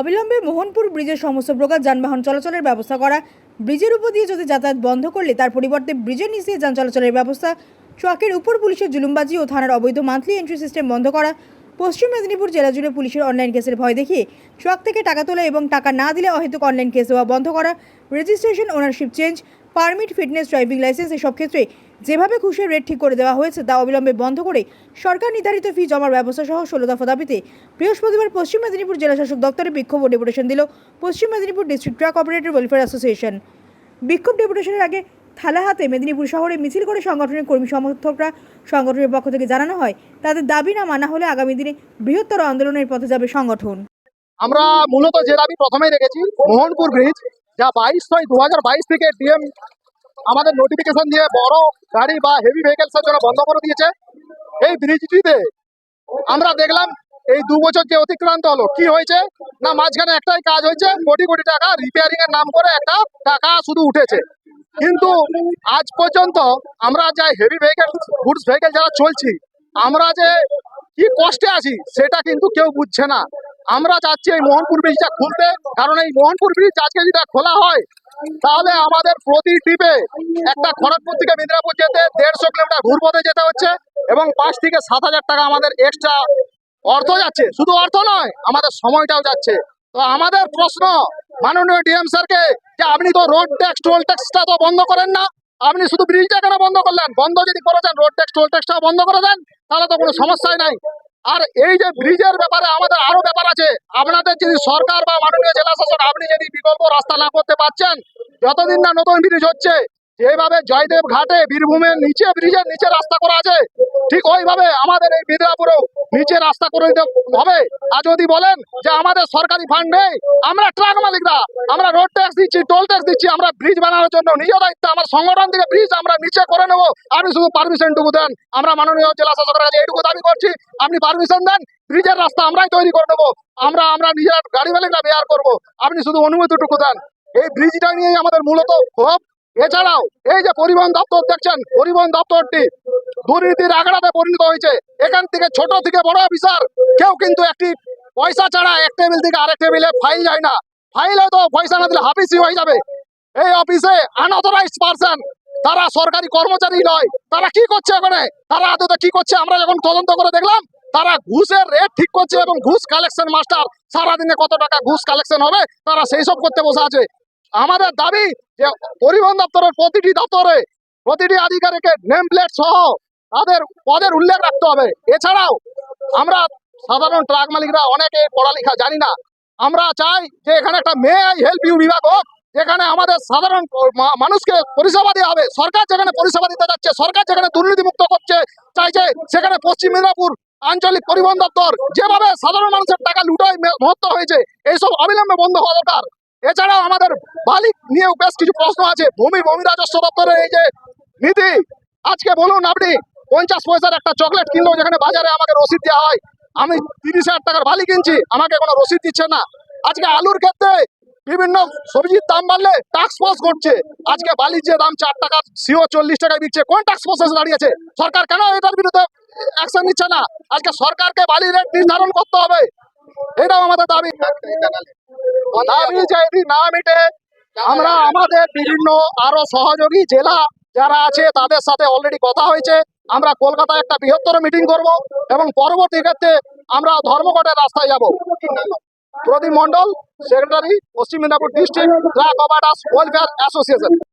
অবিলম্বে মোহনপুর ব্রিজের সমস্ত প্রকার যানবাহন চলাচলের ব্যবস্থা করা, ব্রিজের উপর দিয়ে যদি যাতায়াত বন্ধ করলে তার পরিবর্তে ব্রিজের নিচে যান চলাচলের ব্যবস্থা ট্রাকের উপর পুলিশের জুলুমবাজি ও থানার অবৈধ মান্থলি এন্ট্রি সিস্টেম বন্ধ করা, পশ্চিম মেদিনীপুর জেলা জুড়ে পুলিশের অনলাইন কেসের ভয় দেখিয়ে ট্রাক থেকে টাকা তোলা এবং টাকা না দিলে অহেতুক অনলাইন কেস দেওয়া বন্ধ করা registration ownership change permit fitness driving licence এসব ক্ষেত্রে যেভাবে খুশি রেট ঠিক করে দেওয়া হয়েছে তা অবিলম্বে বন্ধ করে সরকার নির্ধারিত ফি জমার ব্যবস্থা সহ ষোলো দফা দাবিতে বৃহস্পতিবার পশ্চিম মেদিনীপুর জেলা শাসক দপ্তরে বিক্ষোভ ও ডেপুটেশন দিল পশ্চিম Medinipur district truck operator welfare association বিক্ষোভ ডেপুটেশনের আগে থালা হাতে মেদিনীপুর শহরে মিছিল করে সংগঠনের কর্মী সমর্থকরা সংগঠনের পক্ষ থেকে জানানো হয়, তাদের দাবি না মানা হলে আগামী দিনে বৃহত্তর আন্দোলনের পথে যাবে সংগঠন। আমরা মূলত যে দাবি প্রথমেই রেখেছি, মোহনপুর ব্রিজ যা বাইশ ছয় দু থেকে ডিএম আমাদের নোটিফিকেশন দিয়ে বড় গাড়ি বা হেভি ভেহিকেলসের জন্য বন্ধ করে দিয়েছে। এই ব্রিজটিতে আমরা দেখলাম এই দু বছর যে অতিক্রান্ত হলো, কি হয়েছে? না, মাঝখানে একটাই কাজ হয়েছে, কোটি কোটি টাকা রিপেয়ারিং এর নাম করে একটা টাকা শুধু উঠেছে। কিন্তু আজ পর্যন্ত আমরা যা হেভি ভেহিকেল গুডস ভেহিকেল যারা চলছি, আমরা যে কি কষ্টে আছি, সেটা কিন্তু কেউ বুঝছে না। আমরা চাচ্ছি এই মোহনপুর ব্রিজটা খুলতে, কারণ এই মোহনপুর ব্রিজ আজকে যেটা খোলা হয় তাহলে আমাদের প্রতি ট্রিপে একটা খড়গপুর থেকে মেদিনীপুর যেতে দেড়শো কিলোমিটার ঘুরপথে যেতে হচ্ছে এবং পাঁচ থেকে সাত হাজার টাকা আমাদের এক্সট্রা অর্থ যাচ্ছে। শুধু অর্থ নয়, আমাদের সময়টাও যাচ্ছে। তো আমাদের প্রশ্ন, মাননীয় ডিএম স্যারকে, যে আপনি তো রোড ট্যাক্স টোল ট্যাক্সটা তো বন্ধ করেন না। আপনি শুধু ব্রিজটা কেন বন্ধ করলেন? বন্ধ যদি করেছেন রোড ট্যাক্স টোল ট্যাক্সটাও বন্ধ করে দেন, তাহলে তো কোনো সমস্যাই নাই। আর এই যে ব্রিজের ব্যাপারে আমাদের আরও ব্যাপার আছে। আপনাদের যদি সরকার বা মাননীয় জেলা শাসক, আপনি যদি বিকল্প রাস্তা না করতে পারছেন যতদিন না নতুন ব্রিজ হচ্ছে, যেভাবে জয়দেব ঘাটে বীরভূমের নিচে, ব্রিজের নিচে রাস্তা করা আছে, ঠিক ওইভাবে আমাদের এই মিদনাপুরেও নিচে রাস্তা করে দিতে হবে। আর যদি বলেন যে আমাদের সরকারি ফান্ড নেই, আমরা ট্রাক মালিকরা, আমরা রোড ট্যাক্স দিচ্ছি টোল ট্যাক্স দিচ্ছি, আমরা ব্রিজ বানানোর জন্য নিজ দায়িত্ব, আমার সংগঠন থেকে ব্রিজ আমরা নিচে করে নেব। আপনি শুধু পারমিশনটুকু দেন, আমরা মাননীয় জেলা শাসকের কাছে এইটুকু দাবি করছি, আপনি পারমিশন দেন ব্রিজের রাস্তা আমরাই তৈরি করে নেব। আমরা আমরা নিজের গাড়ি মালিকরা বেয়ার করব। আপনি শুধু অনুমতিটুকু দেন। এই ব্রিজটা নিয়েই আমাদের মূলত ক্ষোভ এছাড়াও এই যে পরিবহন দপ্তর দেখছেন, পরিবহন দপ্তরটি দুর্নীতির আগ্রাতে পরিণত হয়েছে। এখান থেকে ছোট থেকে বড় অফিসার, কেউ কিন্তু একটি পয়সা ছাড়া এক টেবিল থেকে আরেক টেবিলে ফাইল যায় না। ফাইল হয়তো পয়সা না দিলে হাফিসি হয়ে যাবে। এই অফিসে আনঅথরাইজড পারসন তারা সরকারি কর্মচারী নয়। তারা কি করছে ওখানে? তারা আদত কি করছে? আমরা যখন তদন্ত করে দেখলাম, তারা ঘুষের রেট ঠিক করছে এবং ঘুষ কালেকশন মাস্টার সারাদিনে কত টাকা ঘুষ কালেকশন হবে? তারা সেই সব করতে বসে আছে। আমাদের দাবি যে পরিবহন দপ্তরের প্রতিটি দপ্তরে প্রতিটি আধিকারিকের নেম প্লেট সহ তাদের পদের উল্লেখ রাখতে হবে। এছাড়াও আমরা সাধারণ ট্রাক মালিকরা অনেকে পড়ালেখা জানি না। আমরা চাই যে এখানে একটা মে আই হেল্প ইউ বিভাগ হোক, যেখানে আমাদের সাধারণ মানুষকে পরিষেবা দেওয়া হবে। সরকার যেখানে পরিষেবা দিতে যাচ্ছে, সরকার যেখানে দুর্নীতিমুক্ত করছে চাইছে সেখানে পশ্চিম মেদিনীপুর আঞ্চলিক পরিবহন দপ্তর যেভাবে সাধারণ মানুষের টাকা লুটাই মহত্ব হয়েছে, এইসব অবিলম্বে বন্ধ হওয়া দরকার। এছাড়াও আমাদের বালিক নিয়েও বেশ কিছু প্রশ্ন আছে। ভূমি ভূমি রাজস্ব দপ্তরের এই যে নীতি, আজকে বলুন আপনি, পঞ্চাশ পয়সার একটা চকলেট কিনলো যেখানে বাজারে আমাকে রসিদ দেওয়া হয়। আমি তিরিশ হাজার টাকার বালি কিনছি, আমাকে কোনো রসিদ দিচ্ছে না। আজকে আলুর ক্ষেত্রে বিভিন্ন সবজির দাম বাড়লে টাক্স পাস করছে। আজকে বালির যে দাম চার টাকা, সিও চল্লিশ টাকায় বিকছে। কোন টাক্স প্রসেস দাঁড়িয়েছে সরকার কেন এটার বিরুদ্ধে অ্যাকশন নিচ্ছে না? আজকে সরকারকে বালি রেট নির্ধারণ করতে হবে। এটাও আমাদের দাবি। দাবি যদি না মিটে আমরা আমাদের বিভিন্ন আরও সহযোগী জেলা যারা আছে তাদের সাথে অলরেডি কথা হয়েছে। আমরা কলকাতায় একটা বৃহত্তর মিটিং করব এবং পরবর্তী ক্ষেত্রে আমরা ধর্মঘটের রাস্তায় যাব। প্রদীপ মন্ডল সেক্রেটারি পশ্চিম মেদিনীপুর ডিস্ট্রিক্ট ওয়েলফেয়ার অ্যাসোসিয়েশন